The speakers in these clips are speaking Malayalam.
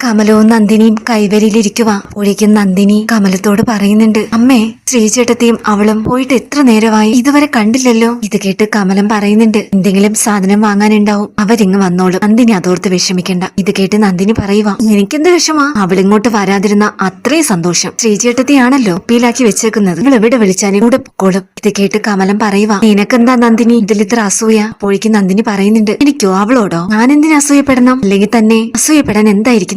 കമലവും നന്ദിനിയും കൈവരിയിലിരിക്കുക ഒഴിക്കും നന്ദിനി കമലത്തോട് പറയുന്നുണ്ട് അമ്മേ ശ്രീചേട്ടത്തെയും അവളും പോയിട്ട് എത്ര നേരമായി? ഇതുവരെ കണ്ടില്ലല്ലോ. ഇത് കേട്ട് കമലം പറയുന്നുണ്ട് എന്തെങ്കിലും സാധനം വാങ്ങാനുണ്ടാവും. അവരിങ്ങ് വന്നോളും. നന്ദിനി അതോർത്ത് വിഷമിക്കണ്ട. ഇത് കേട്ട് നന്ദിനി പറയുക എനിക്കെന്ത് വിഷമാ? അവളിങ്ങോട്ട് വരാതിരുന്ന അത്രയും സന്തോഷം. ശ്രീചേട്ടത്തെയാണല്ലോ പീലാക്കി വെച്ചേക്കുന്നത്. നിങ്ങൾ എവിടെ വിളിച്ചാലും കൂടെ പൊക്കോളും. ഇത് കേട്ട് കമലം പറയുക നിനക്കെന്താ നന്ദിനി? ഇതിൽ ഇത്ര അസൂയ. അപ്പോഴേക്കും നന്ദിനി പറയുന്നുണ്ട് എനിക്കോ അവളോടോ? ഞാൻ എന്തിനാ അസൂയപ്പെടണം? അല്ലെങ്കിൽ തന്നെ അസൂയപ്പെടാൻ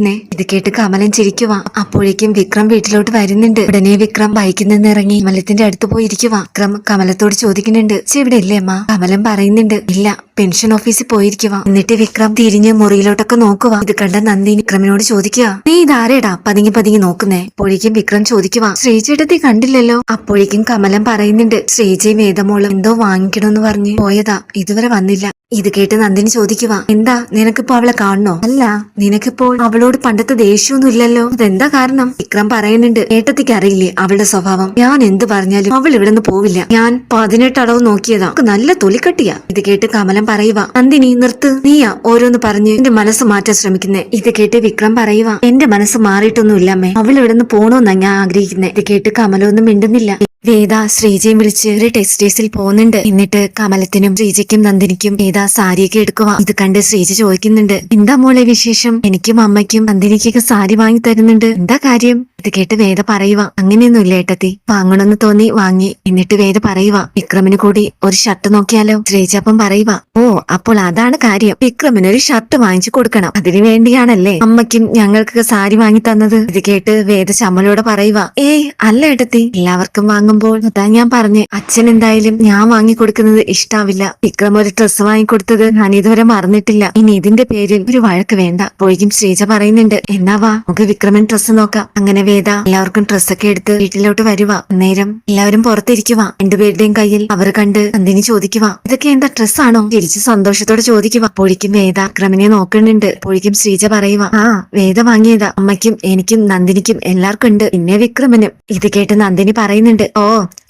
എന്തായിരിക്കുന്നേ ഇത് കേട്ട് കമലൻ ചിരിക്കുക അപ്പോഴേക്കും വിക്രം വീട്ടിലോട്ട് വരുന്നുണ്ട്. ഉടനെ വിക്രം ബൈക്കിൽ നിന്ന് ഇറങ്ങി കമലത്തിന്റെ അടുത്ത് പോയി വിക്രം കമലത്തോട് ചോദിക്കുന്നുണ്ട് "ചേ, ഇവിടെ ഇല്ലേ അമ്മ? കമലൻ പറയുന്നുണ്ട് ഇല്ല പെൻഷൻ ഓഫീസിൽ പോയിരിക്കുക എന്നിട്ട് വിക്രം തിരിഞ്ഞ് മുറിയിലോട്ടൊക്കെ നോക്കുക ഇത് കണ്ട നന്ദി വിക്രമിനോട് ചോദിക്കുക നീ ഇതാരേടാ പതിങ്ങി പതിങ്ങി നോക്കുന്നേ? അപ്പോഴേക്കും വിക്രം ചോദിക്കുക ശ്രീചേട്ടത്തി കണ്ടില്ലല്ലോ? അപ്പോഴേക്കും കമലം പറയുന്നുണ്ട് ശ്രീജയും വേദമോളും എന്തോ വാങ്ങിക്കണമെന്ന് പറഞ്ഞ് പോയതാ. ഇതുവരെ വന്നില്ല. ഇത് കേട്ട് നന്ദിനി ചോദിക്കുക എന്താ നിനക്കിപ്പോ അവളെ കാണണോ അല്ല നിനക്കിപ്പോൾ അവളോട് പണ്ടത്തെ ദേഷ്യമൊന്നും ഇല്ലല്ലോ. അതെന്താ കാരണം? വിക്രം പറയുന്നുണ്ട് ഏട്ടത്തിക്ക് അറിയില്ലേ അവളുടെ സ്വഭാവം? ഞാൻ എന്ത് പറഞ്ഞാലും അവൾ ഇവിടെ നിന്ന് പോവില്ല. ഞാൻ പതിനെട്ട് അളവ് നോക്കിയതാ. നല്ല തൊലിക്കട്ടിയാ. ഇത് കേട്ട് കമലം പറയുക നന്ദിനി നിർത്ത്. നീയാ ഓരോന്ന് പറഞ്ഞ് എന്റെ മനസ്സ് മാറ്റാൻ ശ്രമിക്കുന്നേ. ഇത് കേട്ട് വിക്രം പറയുക എന്റെ മനസ്സ് മാറിയിട്ടൊന്നും ഇല്ലാമേ അവൾ ഇവിടെ നിന്ന് പോണോന്നാ ഞാൻ ആഗ്രഹിക്കുന്നേ. ഇത് കേട്ട് കമലൊന്നും മിണ്ടുന്നില്ല. വേദ ശ്രീജയും വിളിച്ച് ഒരു ടെക്സ്റ്റൈൽസിൽ പോകുന്നുണ്ട്. എന്നിട്ട് കമലത്തിനും ശ്രീജയ്ക്കും നന്ദിനിക്കും വേദ സാരിയൊക്കെ എടുക്കുക ഇത് കണ്ട് ശ്രീജ ചോദിക്കുന്നുണ്ട് എന്താ മോളെ വിശേഷം? എനിക്കും അമ്മയ്ക്കും നന്ദിനിക്കൊക്കെ സാരി വാങ്ങി തരുന്നുണ്ട്. എന്താ കാര്യം? ഇത് കേട്ട് വേദ പറയുക അങ്ങനെയൊന്നും ഇല്ല ഏട്ടത്തി. വാങ്ങണമെന്ന് തോന്നി വാങ്ങി. എന്നിട്ട് വേദ പറയുക വിക്രമിന് കൂടി ഒരു ഷർട്ട് നോക്കിയാലോ? ശ്രീജ അപ്പം പറയുക ഓ അപ്പോൾ അതാണ് കാര്യം. വിക്രമിന് ഒരു ഷർട്ട് വാങ്ങിച്ചു കൊടുക്കണം. അതിനു വേണ്ടിയാണല്ലേ അമ്മയ്ക്കും ഞങ്ങൾക്കൊക്കെ സാരി വാങ്ങി തന്നത്? ഇത് കേട്ട് വേദ ചമ്മലോടെ പറയുക ഏയ് അല്ല ഏട്ടത്തി. എല്ലാവർക്കും വാങ്ങുമ്പോൾ അതാ ഞാൻ പറഞ്ഞു അച്ഛൻ എന്തായാലും ഞാൻ വാങ്ങി കൊടുക്കുന്നത് ഇഷ്ടാവില്ല. വിക്രം ഒരു ഡ്രസ്സ് വാങ്ങിക്കൊടുത്തത് ഞാൻ ഇതുവരെ മറന്നിട്ടില്ല. ഇനി ഇതിന്റെ പേരിൽ ഒരു വഴക്ക് വേണ്ട. പോയിക്കും ശ്രീജ പറയുന്നുണ്ട്. എന്നാ വാ നമുക്ക് വിക്രമൻ ഡ്രസ്സ് നോക്കാം. അങ്ങനെ വേദ എല്ലാവർക്കും ഡ്രസ്സൊക്കെ എടുത്ത് വീട്ടിലോട്ട് വരുക അന്നേരം എല്ലാവരും പുറത്തിരിക്കുക രണ്ടുപേരുടെയും കയ്യിൽ അവർ കണ്ട് നന്ദിനി ചോദിക്കുക ഇതൊക്കെ എന്താ ഡ്രസ്സാണോ? തിരിച്ച് സന്തോഷത്തോടെ ചോദിക്കുക പൊഴിക്കും വേദ വിക്രമനെ നോക്കുന്നുണ്ട്. പൊഴിക്കും ശ്രീജ പറയുക ആ വേദ വാങ്ങിയതാ. അമ്മയ്ക്കും എനിക്കും നന്ദിനിക്കും എല്ലാവർക്കും ഉണ്ട്. പിന്നെ വിക്രമനും. ഇത് കേട്ട് നന്ദിനി പറയുന്നുണ്ട്. ഓ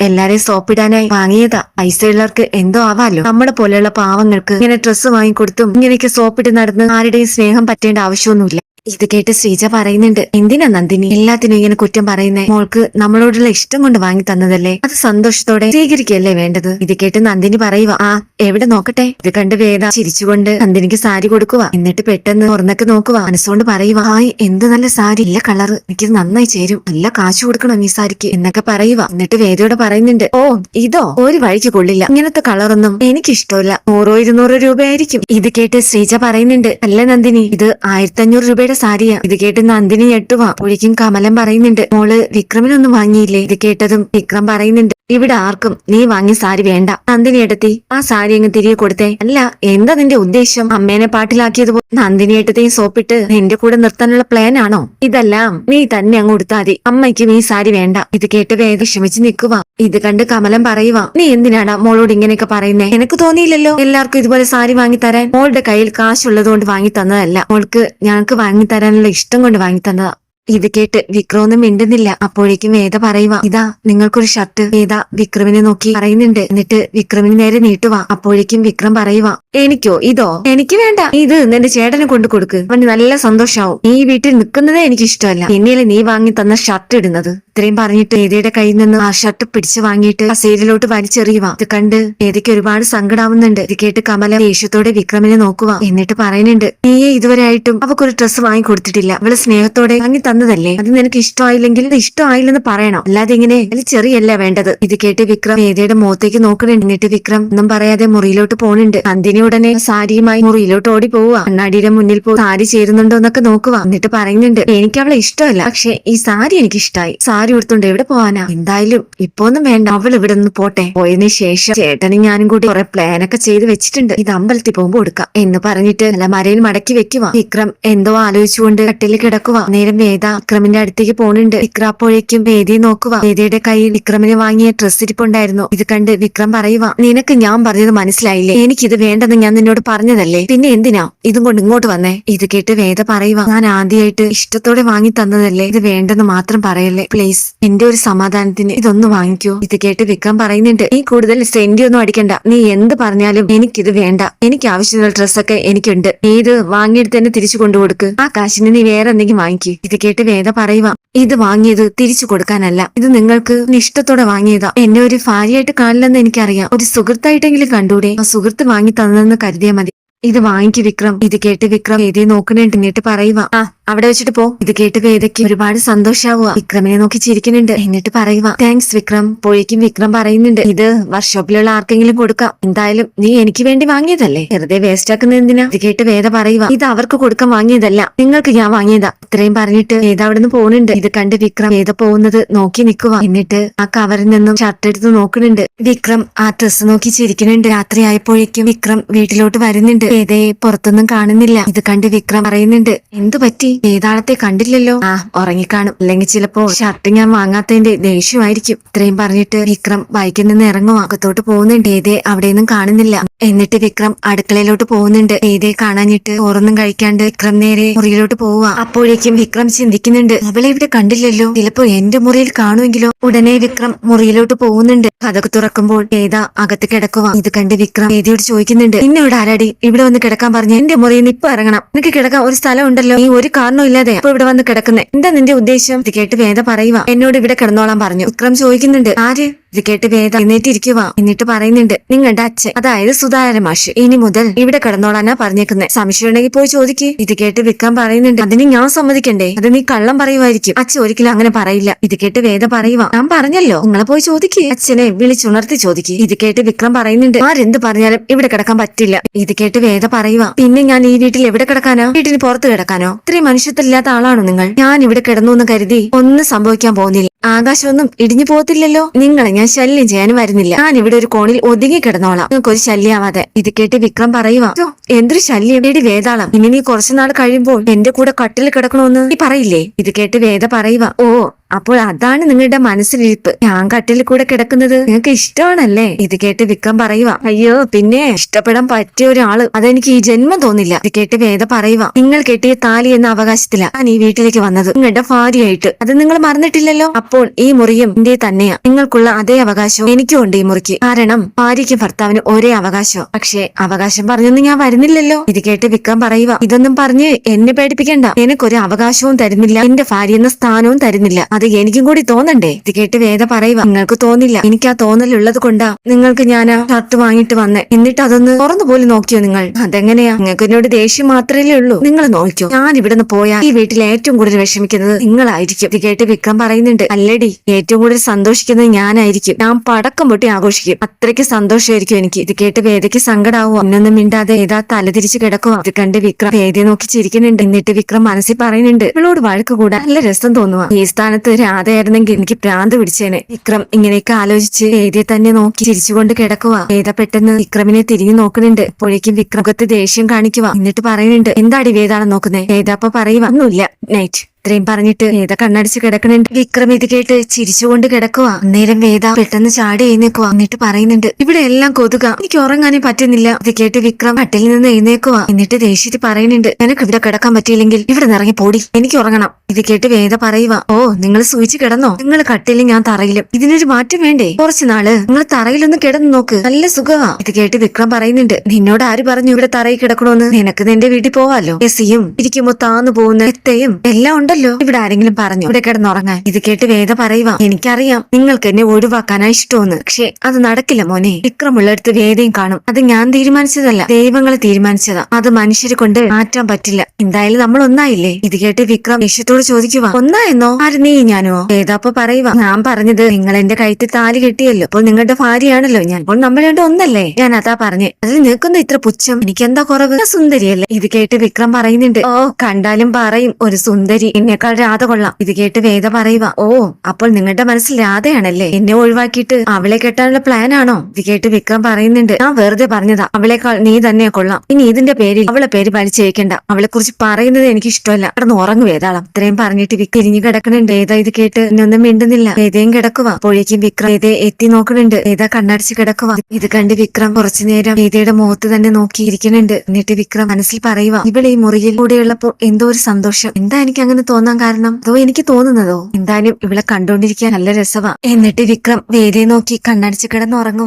എല്ലാരെയും സോപ്പിടാനായി വാങ്ങിയതാ. പൈസ ഉള്ളവർക്ക് എന്തോ ആവാലോ. നമ്മളെ പോലെയുള്ള പാവങ്ങൾക്ക് ഇങ്ങനെ ഡ്രസ്സ് വാങ്ങിക്കൊടുത്തും ഇങ്ങനെയൊക്കെ സോപ്പിട്ട് നടന്ന് ആരുടെയും സ്നേഹം പറ്റേണ്ട ആവശ്യമൊന്നുമില്ല. ഇത് കേട്ട് ശ്രീജ പറയുന്നുണ്ട്. എന്തിനാ നന്ദിനി എല്ലാത്തിനും ഇങ്ങനെ കുറ്റം പറയുന്നേ? മോൾക്ക് നമ്മളോടുള്ള ഇഷ്ടം കൊണ്ട് വാങ്ങി തന്നതല്ലേ? അത് സന്തോഷത്തോടെ സ്വീകരിക്കുകയല്ലേ വേണ്ടത്? ഇത് കേട്ട് നന്ദിനി പറയുക ആ എവിടെ നോക്കട്ടെ? ഇത് കണ്ട് വേദ ചിരിച്ചുകൊണ്ട് നന്ദിനിക്ക് സാരി കൊടുക്കുക എന്നിട്ട് പെട്ടെന്ന് തുറന്നൊക്കെ നോക്കുക മനസ്സുകൊണ്ട് പറയുക ആയി എന്ത് നല്ല സാരി? ഇല്ല കളർ എനിക്ക് നന്നായി ചേരും. നല്ല കാശ് കൊടുക്കണം ഈ സാരിക്ക്. എന്നൊക്കെ പറയുക എന്നിട്ട് വേദയോട് പറയുന്നുണ്ട് ഓ ഇതോ? ഒരു വഴിക്ക് കൊള്ളില്ല. ഇങ്ങനത്തെ കളറൊന്നും എനിക്കിഷ്ടമില്ല. നൂറോ ഇരുന്നൂറോ രൂപയായിരിക്കും. ഇത് കേട്ട് ശ്രീജ പറയുന്നുണ്ട് അല്ല നന്ദിനി ഇത് ആയിരത്തി അഞ്ഞൂറ് രൂപയുടെ സാരിയാ. ഇത് കേട്ട് നന്ദിനി ഞെട്ടുവാ. അപ്പോഴേക്കും കമലം പറയുന്നുണ്ട്. മോൾ വിക്രമിനൊന്നും വാങ്ങിയില്ലേ? ഇത് കേട്ടതും വിക്രം പറയുന്നുണ്ട്. ഇവിടെ ആർക്കും നീ വാങ്ങിയ സാരി വേണ്ട. നന്ദിനി എടുത്തി ആ സാരി അങ്ങ് തിരികെ കൊടുത്തേ. അല്ല എന്താ നിന്റെ ഉദ്ദേശം? അമ്മേനെ പാട്ടിലാക്കിയതുപോലെ നന്ദിനി എട്ടത്തെയും സോപ്പിട്ട് നിന്റെ കൂടെ നിർത്താനുള്ള പ്ലാൻ ആണോ? ഇതെല്ലാം നീ തന്നെ അങ്ങ് കൊടുത്താൽ മതി. അമ്മയ്ക്കും ഈ സാരി വേണ്ട. ഇത് കേട്ട് വേഗം ക്ഷമിച്ച് നിൽക്കുക ഇത് കണ്ട് കമലം പറയുക നീ എന്തിനാടാ മോളോട് ഇങ്ങനെയൊക്കെ പറയുന്നേ? എനിക്ക് തോന്നിയില്ലല്ലോ? എല്ലാവർക്കും ഇതുപോലെ സാരി വാങ്ങി തരാൻ? മോളുടെ കയ്യിൽ കാശുള്ളത് കൊണ്ട് വാങ്ങി തന്നതല്ല. മോൾക്ക് ഞങ്ങൾക്ക് വാങ്ങി തരാനുള്ള ഇഷ്ടം കൊണ്ട് വാങ്ങി തന്നതാ. ഇത് കേട്ട് വിക്രമൊന്നും മിണ്ടുന്നില്ല. അപ്പോഴേക്കും വേദ പറയുക ഇതാ നിങ്ങൾക്കൊരു ഷർട്ട്. വേദ വിക്രമിനെ നോക്കി പറയുന്നുണ്ട്. എന്നിട്ട് വിക്രമിന് നേരെ നീട്ടുക അപ്പോഴേക്കും വിക്രം പറയുക എനിക്കോ? ഇതോ? എനിക്ക് വേണ്ട. ഇത് നിന്റെ ചേട്ടനെ കൊണ്ടു കൊടുക്ക്. അവന് നല്ല സന്തോഷാവും. നീ വീട്ടിൽ നിൽക്കുന്നതേ എനിക്ക് ഇഷ്ടമല്ല പിന്നീട് നീ വാങ്ങി തന്ന ഷർട്ട് ഇടുന്നത്. ഇത്രയും പറഞ്ഞിട്ട് ഏതയുടെ കയ്യിൽ നിന്ന് ആ ഷർട്ട് പിടിച്ചു വാങ്ങിയിട്ട് ആ സൈഡിലോട്ട് വലിച്ചെറിയുക ഇത് കണ്ട് വേദയ്ക്ക് ഒരുപാട് സങ്കടാവുന്നുണ്ട്. ഇത് കേട്ട് കമല ദേഷ്യത്തോടെ വിക്രമിനെ നോക്കുക എന്നിട്ട് പറയുന്നുണ്ട് നീയെ ഇതുവരെ ആയിട്ടും അവക്കൊരു ഡ്രസ്സ് വാങ്ങി കൊടുത്തിട്ടില്ല. അവൾ സ്നേഹത്തോടെ വാങ്ങി തന്നതല്ലേ? അത് നിനക്ക് ഇഷ്ടമായില്ലെങ്കിൽ ഇഷ്ടമായില്ലെന്ന് പറയണം. അല്ലാതെ ഇങ്ങനെ ചെറിയല്ല വേണ്ടത്. ഇത് കേട്ട് വിക്രം ഏതയുടെ മുഖത്തേക്ക് നോക്കുന്നുണ്ട്. എന്നിട്ട് വിക്രം ഒന്നും പറയാതെ മുറിയിലോട്ട് പോണുണ്ട്. നന്ദിനി ഉടനെ സാരിയുമായി മുറിയിലോട്ട് ഓടി പോവുക കണ്ണാടിയുടെ മുന്നിൽ പോയി സാരി ചേരുന്നുണ്ടോ എന്നൊക്കെ നോക്കുക എന്നിട്ട് പറയുന്നുണ്ട് എനിക്ക് അവളെ ഇഷ്ടമല്ല. പക്ഷെ ഈ സാരി എനിക്ക് ഇഷ്ടമായി സാരി ഉടുത്തോണ്ട് എവിടെ പോവാനാ? എന്തായാലും ഇപ്പൊ ഒന്നും വേണ്ട. അവൾ ഇവിടെ നിന്ന് പോട്ടെ. പോയതിനു ശേഷം ചേട്ടനും ഞാനും കൂടി കുറെ പ്ലാനൊക്കെ ചെയ്ത് വെച്ചിട്ടുണ്ട്. ഇത് അമ്പലത്തിൽ പോകുമ്പോ കൊടുക്കാം എന്ന് പറഞ്ഞിട്ട് അലമാരയിൽ മടക്കി വെക്കുക വിക്രം എന്തോ ആലോചിച്ചുകൊണ്ട് കട്ടിൽ കിടക്കുക നേരം വേദ വിക്രമിന്റെ അടുത്തേക്ക് പോണുണ്ട്. വിക്രം അപ്പോഴേക്കും വേദിയെ നോക്കുക വേദിയുടെ കയ്യിൽ വിക്രമിന് വാങ്ങിയ ഡ്രസ് ഇരിപ്പുണ്ടായിരുന്നു. ഇത് കണ്ട് വിക്രം പറയുക നിനക്ക് ഞാൻ പറഞ്ഞത് മനസ്സിലായില്ലേ? എനിക്കിത് വേണ്ടെന്ന് ഞാൻ നിന്നോട് പറഞ്ഞതല്ലേ? പിന്നെ എന്തിനാ? ഇതും കൊണ്ട് ഇങ്ങോട്ട് വന്നേ? ഇത് കേട്ട് വേദ പറയുക ഞാൻ ആദ്യമായിട്ട് ഇഷ്ടത്തോടെ വാങ്ങി തന്നതല്ലേ? ഇത് വേണ്ടെന്ന് മാത്രം പറയല്ലേ? പ്ലീസ് പ്ലീസ് എന്റെ ഒരു സമാധാനത്തിന് ഇതൊന്ന് വാങ്ങിക്കോ. ഇത് കേട്ട് വിക്രം പറയുന്നുണ്ട് നീ കൂടുതൽ സെന്റി ഒന്നും അടിക്കണ്ട. നീ എന്ത് പറഞ്ഞാലും എനിക്കിത് വേണ്ട. എനിക്ക് ആവശ്യമുള്ള ഡ്രസ്സൊക്കെ എനിക്കുണ്ട്. നീ ഇത് വാങ്ങിയിട്ട് തന്നെ തിരിച്ചു കൊണ്ടുകൊടുക്ക്. ആ കാശിന് നീ വേറെ എന്തെങ്കിലും വാങ്ങിക്കൂ. ഇത് കേട്ട് വേദ പറയുക ഇത് വാങ്ങിയത് തിരിച്ചു കൊടുക്കാനല്ല. ഇത് നിങ്ങൾക്ക് ഇഷ്ടത്തോടെ വാങ്ങിയതാ. എന്നെ ഒരു ഭാര്യയായിട്ട് കാണില്ലെന്ന് എനിക്കറിയാം. ഒരു സുഹൃത്തായിട്ടെങ്കിലും കണ്ടൂടെ? ആ സുഹൃത്ത് വാങ്ങി തന്നതെന്ന് കരുതിയാൽ മതി. ഇത് വാങ്ങിക്ക് വിക്രം. ഇത് കേട്ട് വിക്രം വേദിയെ നോക്കണുണ്ട് എന്നിട്ട് പറയുക ആ അവിടെ വെച്ചിട്ട് പോ. ഇത് കേട്ട് വേദയ്ക്ക് ഒരുപാട് സന്തോഷാവുക വിക്രമിനെ നോക്കി ചിരിക്കുന്നുണ്ട്. എന്നിട്ട് പറയുക താങ്ക്സ് വിക്രം. പോയേക്കും വിക്രം പറയുന്നുണ്ട് ഇത് വർക്ക്ഷോപ്പിലുള്ള ആർക്കെങ്കിലും കൊടുക്കാം. എന്തായാലും നീ എനിക്ക് വേണ്ടി വാങ്ങിയതല്ലേ? വെറുതെ വേസ്റ്റ് ആക്കുന്ന എന്തിനാ ഇത് കേട്ട് വേദ പറയുക ഇത് അവർക്ക് കൊടുക്കാൻ വാങ്ങിയതല്ല. നിങ്ങൾക്ക് ഞാൻ വാങ്ങിയതാ. ഇത്രയും പറഞ്ഞിട്ട് വേദ അവിടെ നിന്ന് പോകുന്നുണ്ട് ഇത് കണ്ട് വിക്രം വേദ പോകുന്നത്? നോക്കി നിൽക്കുക എന്നിട്ട് ആ കവറിൽ നിന്നും ഷർട്ട് എടുത്ത് നോക്കുന്നുണ്ട്. വിക്രം ആ ഡ്രസ്സ് നോക്കി ചിരിക്കുന്നുണ്ട്. രാത്രി ആയപ്പോഴേക്കും വിക്രം വീട്ടിലോട്ട് വരുന്നുണ്ട്. വേദയെ പുറത്തൊന്നും കാണുന്നില്ല. ഇത് കണ്ട് വിക്രം പറയുന്നുണ്ട്. എന്തു പറ്റി? വേതാളത്തെ കണ്ടില്ലല്ലോ. ആ ഉറങ്ങിക്കാണും. അല്ലെങ്കിൽ ചിലപ്പോ ഷർട്ട് ഞാൻ വാങ്ങാത്തതിന്റെ ദേഷ്യമായിരിക്കും. ഇത്രയും പറഞ്ഞിട്ട് വിക്രം ബൈക്കിൽ നിന്ന് ഇറങ്ങും അകത്തോട്ട് പോകുന്നുണ്ട്. ഏതേ അവിടെയൊന്നും കാണുന്നില്ല. എന്നിട്ട് വിക്രം അടുക്കളയിലോട്ട് പോകുന്നുണ്ട്. ഏതേ കാണാഞ്ഞിട്ട് ഓറൊന്നും കഴിക്കാണ്ട് വിക്രം നേരെ മുറിയിലോട്ട് പോവുക അപ്പോഴേക്കും വിക്രം ചിന്തിക്കുന്നുണ്ട്. അവളെ ഇവിടെ കണ്ടില്ലല്ലോ. ചിലപ്പോ എന്റെ മുറിയിൽ കാണുമെങ്കിലോ? ഉടനെ വിക്രം മുറിയിലോട്ട് പോകുന്നുണ്ട്. കഥക് തുറക്കുമ്പോൾ ഏത അകത്ത് കിടക്കുക ഇത് കണ്ട് വിക്രം വേദിയോട് ചോദിക്കുന്നുണ്ട്. നിന്നെ ഇവിടെ ആരാടി? ഇവിടെ വന്ന് കിടക്കാൻ പറഞ്ഞു എന്റെ മുറിയിൽ നിന്ന് ഇപ്പൊ ഇറങ്ങണം. നിനക്ക് കിടക്കാൻ ഒരു സ്ഥലം ഉണ്ടല്ലോ. നീ ഒരു കാരണവും ഇല്ലാതെ അപ്പൊ ഇവിടെ വന്ന് കിടക്കുന്നേ? എന്താ നിന്റെ ഉദ്ദേശം? ഇത് കേട്ട് വേദ പറയുക എന്നോട് ഇവിടെ കിടന്നോളാൻ പറഞ്ഞു. വിക്രം ചോദിക്കുന്നുണ്ട്. ആര്? ഇത് കേട്ട് വേദ എഴുന്നേറ്റിരിക്കുക എന്നിട്ട് പറയുന്നുണ്ട് നിങ്ങളുടെ അച്ഛൻ അതായത് സുധാകര മാഷ് ഇനി മുതൽ ഇവിടെ കിടന്നോളാനാ പറഞ്ഞേക്കുന്നത് സംശയം ഉണ്ടെങ്കിൽ പോയി ചോദിക്ക്. ഇത് കേട്ട് വിൽക്കാൻ പറയുന്നുണ്ട് അതിന് ഞാൻ സമ്മതിക്കണ്ടേ? അത് നീ കള്ളം പറയുമായിരിക്കും. അച്ഛൻ ഒരിക്കലും അങ്ങനെ പറയില്ല. ഇത് കേട്ട് വേദ പറയുക ഞാൻ പറഞ്ഞല്ലോ നിങ്ങളെ പോയി ചോദിക്ക്. അച്ഛനെ വിളിച്ചുണർത്തി ചോദിക്ക്. ഇത് കേട്ട് വിക്രം പറയുന്നുണ്ട് ആരെന്ത് പറഞ്ഞാലും ഇവിടെ കിടക്കാൻ പറ്റില്ല. ഇത് കേട്ട് വേദ പറയുക പിന്നെ ഞാൻ ഈ വീട്ടിൽ എവിടെ കിടക്കാനോ? വീട്ടിന് പുറത്ത് കിടക്കാനോ? ഇത്രയും മനുഷ്യത്തില്ലാത്ത ആളാണോ നിങ്ങൾ? ഞാൻ ഇവിടെ കിടന്നു എന്ന് കരുതി ഒന്നും സംഭവിക്കാൻ പോകുന്നില്ല. ആകാശമൊന്നും ഇടിഞ്ഞു പോകത്തില്ലല്ലോ. നിങ്ങളെ ഞാൻ ശല്യം ചെയ്യാൻ വരുന്നില്ല. ഞാൻ ഇവിടെ ഒരു കോണിൽ ഒതുങ്ങി കിടന്നോളാം. നിങ്ങൾക്ക് ഒരു ശല്യാവാതെ ഇത് കേട്ട് വിക്രം പറയുക "ഛോ, എന്തൊരു ശല്യം. എടി വേതാളം ഇനി നീ കുറച്ചുനാൾ കഴിയുമ്പോൾ എന്റെ കൂടെ കട്ടിൽ കിടക്കണമെന്ന് നീ പറയില്ലേ? ഇത് കേട്ട് വേദ പറയുക ഓ അപ്പോൾ അതാണ് നിങ്ങളുടെ മനസ്സിലിരിപ്പ്. ഞാൻ കട്ടിൽ കൂടെ കിടക്കുന്നത് നിങ്ങൾക്ക് ഇഷ്ടമാണല്ലേ? ഇത് കേട്ട് വിക്രം പറയുക അയ്യോ പിന്നെ ഇഷ്ടപ്പെടാൻ പറ്റിയ ഒരാൾ. അതെനിക്ക് ഈ ജന്മം തോന്നില്ല. ഇത് കേട്ട് വേദ പറയുക നിങ്ങൾ കെട്ടിയ താലി എന്ന അവകാശത്തില ഞാൻ ഈ വീട്ടിലേക്ക് വന്നത്. നിങ്ങളുടെ ഭാര്യയായിട്ട്. അത് നിങ്ങൾ മറന്നിട്ടില്ലല്ലോ? അപ്പോൾ ഈ മുറിയും എന്റെ തന്നെയാ. നിങ്ങൾക്കുള്ള അതേ അവകാശവും എനിക്കും ഉണ്ട് ഈ മുറിക്ക്. കാരണം ഭാര്യയ്ക്കും ഭർത്താവിന് ഒരേ അവകാശം. പക്ഷേ അവകാശം പറഞ്ഞൊന്നും ഞാൻ വരുന്നില്ലല്ലോ. ഇത് കേട്ട് വിക്രം പറയുക ഇതൊന്നും പറഞ്ഞ് എന്നെ പേടിപ്പിക്കണ്ട. എനിക്കൊരു അവകാശവും തരുന്നില്ല. എന്റെ ഭാര്യ എന്ന സ്ഥാനവും തരുന്നില്ല. അത് എനിക്കും കൂടി തോന്നണ്ടേ? ഇത് കേട്ട് വേദ പറയുക നിങ്ങൾക്ക് തോന്നില്ല. എനിക്ക് ആ തോന്നലുള്ളത് കൊണ്ടാ നിങ്ങൾക്ക് ഞാൻ ആ ഷർട്ട് വാങ്ങിട്ട് വന്നേ. എന്നിട്ട് അതൊന്ന് തുറന്നു പോലും നോക്കിയോ നിങ്ങൾ? അതെങ്ങനെയാ? നിങ്ങൾക്ക് എന്നോട് ദേഷ്യം മാത്രമേ ഉള്ളൂ. നിങ്ങൾ നോക്കിയോ ഞാൻ ഇവിടെ നിന്ന് പോയാൽ ഈ വീട്ടിൽ ഏറ്റവും കൂടുതൽ വിഷമിക്കുന്നത് നിങ്ങളായിരിക്കും. ഇത് കേട്ട് വിക്രം പറയുന്നുണ്ട് അല്ലടി ഏറ്റവും കൂടുതൽ സന്തോഷിക്കുന്നത് ഞാനായിരിക്കും. ഞാൻ പടക്കം പൊട്ടി ആഘോഷിക്കും. അത്രയ്ക്ക് സന്തോഷമായിരിക്കും എനിക്ക്. ഇത് കേട്ട് വേദയ്ക്ക് സങ്കടാവോ ഒന്നൊന്നും മിണ്ടാതെ ഏതാ തലതിരിച്ച് കിടക്കുക ഇത് കണ്ട് വിക്രം വേദയെ നോക്കി ചിരിക്കുന്നുണ്ട്. എന്നിട്ട് വിക്രം മനസ്സിൽ പറയുന്നുണ്ട് ഇവളോട് വഴക്ക് കൂടാൻ നല്ല രസം തോന്നുക ഈ സ്ഥാനത്ത് രാധയായിരുന്നെങ്കിൽ എനിക്ക് പ്രാന്ത് പിടിച്ചേനെ. വിക്രം ഇങ്ങനെയൊക്കെ ആലോചിച്ച് വേദിയെ തന്നെ നോക്കി ചിരിച്ചുകൊണ്ട് കിടക്കുക വേദ പെട്ടെന്ന് വിക്രമിനെ തിരിഞ്ഞു നോക്കുന്നുണ്ട്. അപ്പോഴേക്കും വിക്രമത്തെ ദേഷ്യം കാണിക്കുക എന്നിട്ട് പറയുന്നുണ്ട് എന്താടി വേദാണ് നോക്കുന്നത് വേദ അപ്പൊ പറയുക ഒന്നുമില്ല. നൈറ്റ് ഇത്രയും പറഞ്ഞിട്ട് വേദ കണ്ണടിച്ച് കിടക്കണുണ്ട്. വിക്രം ഇത് കേട്ട് ചിരിച്ചുകൊണ്ട് കിടക്കുക അന്നേരം വേദ പെട്ടെന്ന് ചാടി എഴുന്നേക്കുക എന്നിട്ട് പറയുന്നുണ്ട് ഇവിടെ എല്ലാം കൊതുക. എനിക്ക് ഉറങ്ങാനേ പറ്റുന്നില്ല. ഇത് കേട്ട് വിക്രം കട്ടിൽ നിന്ന് എഴുന്നേക്കുക എന്നിട്ട് ദേഷ്യത്തിൽ പറയുന്നുണ്ട് നിനക്ക് ഇവിടെ കിടക്കാൻ പറ്റിയില്ലെങ്കിൽ ഇവിടെ നിറങ്ങി പോടി. എനിക്ക് ഉറങ്ങണം. ഇത് കേട്ട് വേദ പറയുക ഓ നിങ്ങൾ സൂചിച്ച് കിടന്നോ? നിങ്ങൾ കട്ടിലും ഞാൻ തറയിലും. ഇതിനൊരു മാറ്റം വേണ്ടേ? കുറച്ചു നാൾ. നിങ്ങൾ തറയിലൊന്ന് കിടന്നു നോക്ക്. നല്ല സുഖമാ ഇത് കേട്ട് വിക്രം പറയുന്നുണ്ട് നിന്നോട് ആര് പറഞ്ഞു ഇവിടെ തറയിൽ കിടക്കണോന്ന്? നിനക്ക് നിന്റെ വീട്ടിൽ പോവാലോ എസിയും ഇരിക്കുമ്പോ താന്നു പോകുന്ന എത്തയും? എല്ലാം ഉണ്ടല്ലോ. ഇവിടെ ആരെങ്കിലും പറഞ്ഞു? ഇവിടെ കിടന്നുറങ്ങാൻ. ഇത് കേട്ട് വേദ പറയുക എനിക്കറിയാം. നിങ്ങൾക്ക് എന്നെ ഒഴിവാക്കാനാ ഇഷ്ടമെന്ന്. പക്ഷേ അത് നടക്കില്ല മോനെ. വിക്രമുള്ളടുത്ത് വേദയും കാണും. അത് ഞാൻ തീരുമാനിച്ചതല്ല. ദൈവങ്ങൾ തീരുമാനിച്ചതാ. അത് മനുഷ്യരെ കൊണ്ട് മാറ്റാൻ പറ്റില്ല. എന്തായാലും നമ്മൾ ഒന്നായില്ലേ? ഇത് കേട്ട് വിക്രം ദേഷ്യത്തോട് ചോദിക്കുക ഒന്നായെന്നോ? ആര് നീ ഞാനോ വേദാപ്പ പറയുക ഞാൻ പറഞ്ഞത് നിങ്ങൾ എന്റെ കഴുത്തിൽ താലി കെട്ടിയല്ലോ. അപ്പോൾ നിങ്ങളുടെ ഭാര്യയാണല്ലോ ഞാൻ. അപ്പോൾ നമ്മൾ രണ്ടും ഒന്നല്ലേ? ഞാൻ അതാ പറഞ്ഞേ. അതിൽ നിൽക്കുന്ന ഇത്ര പുച്ഛം? എനിക്ക് എന്താ കുറവ് സുന്ദരിയല്ലേ? ഇത് കേട്ട് വിക്രം പറയുന്നുണ്ട്. ഓ കണ്ടാലും പറയും. ഒരു സുന്ദരി. എന്നെക്കാൾ രാധ കൊള്ളാം. ഇത് കേട്ട് വേദ പറയുക ഓ അപ്പോൾ നിങ്ങളുടെ മനസ്സിൽ രാധയാണല്ലേ? എന്നെ ഒഴിവാക്കിയിട്ട് അവളെ കെട്ടാനുള്ള പ്ലാൻ ആണോ? ഇത് കേട്ട് വിക്രം പറയുന്നുണ്ട് ഞാൻ വെറുതെ പറഞ്ഞതാ. അവളെക്കാൾ നീ തന്നെ കൊള്ളാം. ഇനി ഇതിന്റെ പേരിൽ അവളെ പേര് വലിച്ചേക്കണ്ട അവളെ കുറിച്ച് പറയുന്നത് എനിക്ക് ഇഷ്ടമല്ല. കിടന്ന് ഉറങ്ങു വേദാളം. ഇത്രയും പറഞ്ഞിട്ട് വിക്രം ഇരിഞ്ഞു കിടക്കണുണ്ട് വേദ ഇത് കേട്ട് ഇന്നൊന്നും മിണ്ടുന്നില്ല. വേദയും കിടക്കുക അപ്പോഴേക്കും വിക്രം വേദയെ എത്തി നോക്കണുണ്ട് വേദ കണ്ണടച്ച് കിടക്കുക ഇത് കണ്ട് വിക്രം കുറച്ചു നേരം വേദയുടെ മുഖത്ത് തന്നെ നോക്കിയിരിക്കുന്നുണ്ട്. എന്നിട്ട് വിക്രം മനസ്സിൽ പറയുക ഇവളെ ഈ മുറിയിൽ കൂടെയുള്ളപ്പോൾ എന്തോ ഒരു സന്തോഷം. എന്താ എനിക്ക് അങ്ങനെ തോന്നാൻ കാരണം അതോ എനിക്ക് തോന്നുന്നതോ? എന്തായാലും ഇവിടെ കണ്ടുകൊണ്ടിരിക്കാൻ നല്ല രസമാ എന്നിട്ട് വിക്രം വേദിയെ നോക്കി കണ്ണടച്ച് കിടന്നുറങ്ങുക